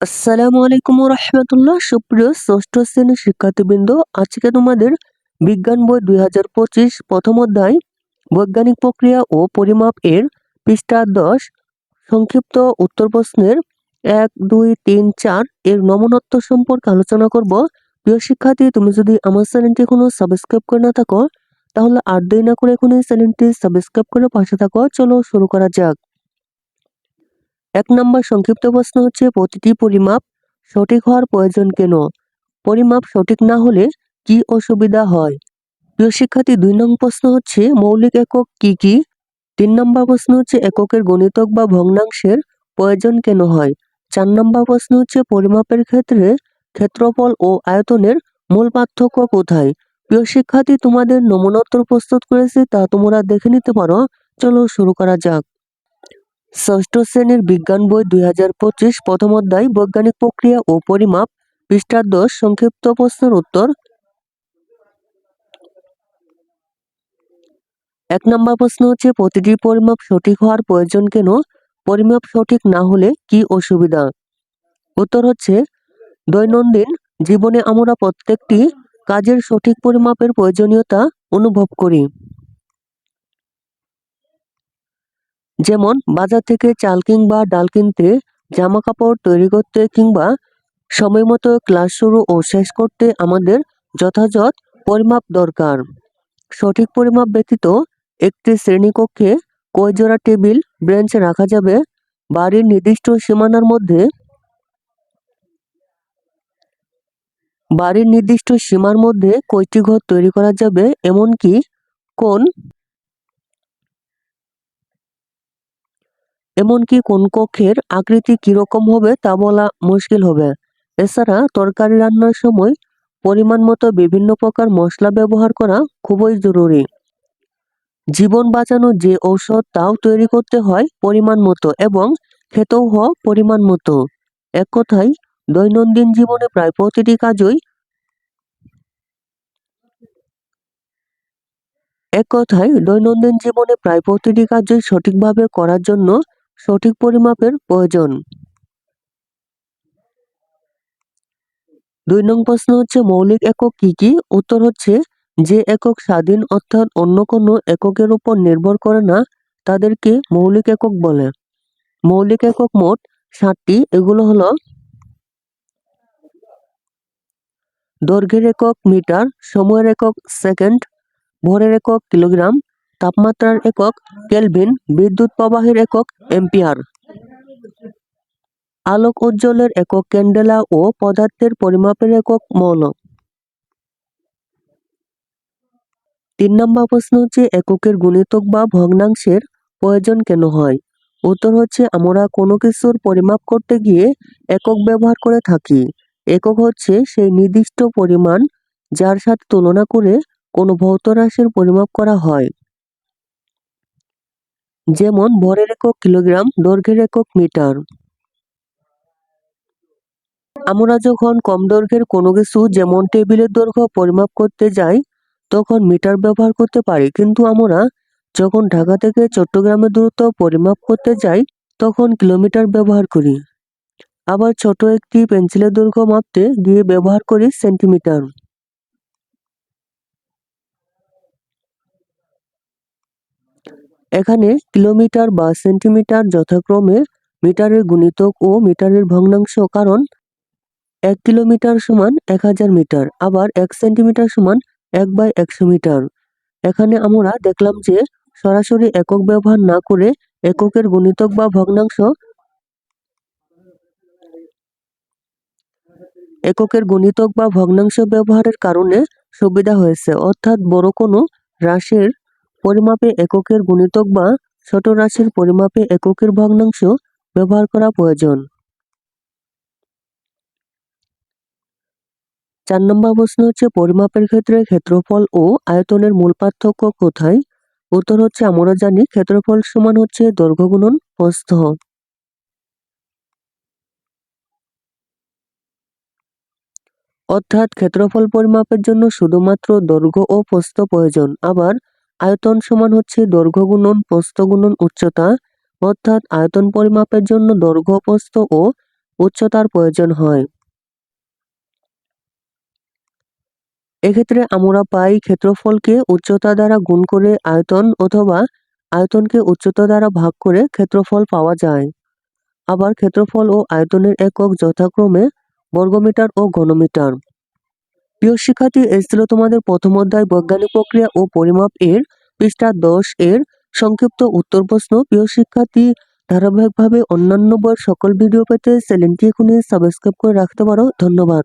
আসসালামু আলাইকুম রহমতুল্লাহ। সুপ্রিয় ষষ্ঠ শ্রেণির শিক্ষার্থীবৃন্দ, আজকে তোমাদের বিজ্ঞান বই দুই হাজার পঁচিশ প্রথম অধ্যায়, বৈজ্ঞানিক প্রক্রিয়া ও পরিমাপ এর পৃষ্ঠা দশ, সংক্ষিপ্ত উত্তর প্রশ্নের এক, দুই, তিন, চার এর নমনত্ব সম্পর্কে আলোচনা করব। প্রিয় শিক্ষার্থী, তুমি যদি আমার চ্যানেলটি এখনও সাবস্ক্রাইব করে না থাকো, তাহলে আর দেরি না করে এখন এই চ্যানেলটি সাবস্ক্রাইব করে পাশে থাকো। চলো শুরু করা যাক। এক নম্বর সংক্ষিপ্ত প্রশ্ন হচ্ছে, প্রতিটি পরিমাপ সঠিক হওয়ার প্রয়োজন কেন? পরিমাপ সঠিক না হলে কি অসুবিধা হয়? প্রিয় শিক্ষার্থী, দুই নং প্রশ্ন হচ্ছে, মৌলিক একক কি কি? তিন নম্বর প্রশ্ন হচ্ছে, এককের গণিতক বা ভগ্নাংশের প্রয়োজন কেন হয়? চার নম্বর প্রশ্ন হচ্ছে, পরিমাপের ক্ষেত্রে ক্ষেত্রফল ও আয়তনের মূল পার্থক্য কোথায়? প্রিয় শিক্ষার্থী, তোমাদের নমুনোত্তর প্রস্তুত করেছে, তা তোমরা দেখে নিতে পারো। চলো শুরু করা যাক। ষষ্ঠ শ্রেণির বিজ্ঞান বই দুই হাজার পঁচিশ প্রথম অধ্যায়, বৈজ্ঞানিক প্রক্রিয়া ও পরিমাপ পৃষ্ঠা দশ, সংক্ষিপ্ত প্রশ্নের উত্তর। এক নম্বর প্রশ্ন হচ্ছে, প্রতিটি পরিমাপ সঠিক হওয়ার প্রয়োজন কেন? পরিমাপ সঠিক না হলে কি অসুবিধা? উত্তর হচ্ছে, দৈনন্দিন জীবনে আমরা প্রত্যেকটি কাজের সঠিক পরিমাপের প্রয়োজনীয়তা অনুভব করি। যেমন বাজার থেকে চাল কিংবা ডাল কিনতে জামা কাপড় তৈরি করতে কিংবা সময় মতো ক্লাস শুরু ও শেষ করতে আমাদের যথাযথ পরিমাপ দরকার। সঠিক পরিমাপ ব্যতীত একটি শ্রেণীকক্ষে কয় জোড়া টেবিল, বেঞ্চ রাখা যাবে। বাড়ির নির্দিষ্ট সীমানার মধ্যে বাড়ির নির্দিষ্ট সীমার মধ্যে কয়টি ঘর তৈরি করা যাবে, এমনকি কোন এমনকি কোন কক্ষের আকৃতি কীরকম হবে তা বলা মুশকিল হবে। এছাড়া তরকারি রান্নার সময় পরিমাণ মতো বিভিন্ন প্রকার মশলা ব্যবহার করা খুবই জরুরি। জীবন বাঁচানোর যে ঔষধ তাও তৈরি করতে হয় পরিমাণ মতো এবং খেতেও হয় পরিমাণ মতো। এক কথায়, দৈনন্দিন জীবনে প্রায় প্রতিটি কাজই এক কথায়, দৈনন্দিন জীবনে প্রায় প্রতিটি কাজই সঠিকভাবে করার জন্য সঠিক পরিমাপের প্রয়োজন। দুই নং প্রশ্ন হচ্ছে, মৌলিক একক কি কি? উত্তর হচ্ছে, যে একক স্বাধীন অর্থাৎ অন্য কোনো এককের উপর নির্ভর করে না, তাদেরকে মৌলিক একক বলে। মৌলিক একক মোট সাতটি, এগুলো হলো দৈর্ঘ্যের একক মিটার, সময়ের একক সেকেন্ড, ভরের একক কিলোগ্রাম তাপমাত্রার একক কেলভিন বিদ্যুৎ প্রবাহের একক এম্পিয়ার। আলোক উজ্জ্বলের একক ক্যান্ডেলা ও পদার্থের পরিমাপের একক মৌল। তিন নম্বর প্রশ্ন হচ্ছে, এককের গুণিতক বা ভগ্নাংশের প্রয়োজন কেন হয়? উত্তর হচ্ছে, আমরা কোনো কিছুর পরিমাপ করতে গিয়ে একক ব্যবহার করে থাকি। একক হচ্ছে সেই নির্দিষ্ট পরিমাণ যার সাথে তুলনা করে কোনো ভৌত রাশির পরিমাপ করা হয়। যেমন ভরের একক কিলোগ্রাম, দৈর্ঘ্যের একক মিটার। আমরা যখন কম দৈর্ঘ্যের কোনো কিছু যেমন টেবিলের দৈর্ঘ্য পরিমাপ করতে যাই, তখন মিটার ব্যবহার করতে পারি। কিন্তু আমরা যখন ঢাকা থেকে চট্টগ্রামের দূরত্ব পরিমাপ করতে যাই, তখন কিলোমিটার ব্যবহার করি। আবার ছোট একটি পেন্সিলের দৈর্ঘ্য মাপতে গিয়ে ব্যবহার করি সেন্টিমিটার। এখানে কিলোমিটার বা সেন্টিমিটার যথাক্রমে মিটারের গুণিতক ও মিটারের ভগ্নাংশ, কারণ এক কিলোমিটার সমান এক হাজার মিটার, আবার এক সেন্টিমিটার সমান এক বাই একশো মিটার। এখানে আমরা দেখলাম যে সরাসরি একক ব্যবহার না করে এককের গুণিতক বা ভগ্নাংশ এককের গুণিতক বা ভগ্নাংশ ব্যবহারের কারণে সুবিধা হয়েছে। অর্থাৎ বড় কোনো রাশির পরিমাপে এককের গুণিতক বা ছোট রাশির পরিমাপে এককের ভগ্নাংশ ব্যবহার করা প্রয়োজন। চার নম্বর প্রশ্ন হচ্ছে, পরিমাপের ক্ষেত্রে ক্ষেত্রফল ও আয়তনের মূল পার্থক্য কোথায়? উত্তর হচ্ছে, আমরা জানি ক্ষেত্রফল সমান হচ্ছে দৈর্ঘ্য গুণন প্রস্থ। অর্থাৎ ক্ষেত্রফল পরিমাপের জন্য শুধুমাত্র দৈর্ঘ্য ও প্রস্থ প্রয়োজন। আবার আয়তন সমান হচ্ছে দৈর্ঘ্য গুণন, প্রস্থ গুণন, উচ্চতা। অর্থাৎ আয়তন পরিমাপের জন্য দৈর্ঘ্য, প্রস্থ ও উচ্চতার প্রয়োজন হয়। এক্ষেত্রে আমরা পাই ক্ষেত্রফলকে উচ্চতা দ্বারা গুণ করে আয়তন অথবা আয়তনকে উচ্চতা দ্বারা ভাগ করে ক্ষেত্রফল পাওয়া যায়। আবার ক্ষেত্রফল ও আয়তনের একক যথাক্রমে বর্গমিটার ও ঘনমিটার। প্রিয় শিক্ষার্থী, এই ছিল তোমাদের প্রথম অধ্যায় বৈজ্ঞানিক প্রক্রিয়া ও পরিমাপ এর পৃষ্ঠা দশ এর সংক্ষিপ্ত উত্তর প্রশ্ন। প্রিয় শিক্ষার্থী, ধারাবাহিকভাবে অন্যান্য বইয়ের সকল ভিডিও পেতে চ্যানেলটি এখনই সাবস্ক্রাইব করে রাখতে পারো। ধন্যবাদ।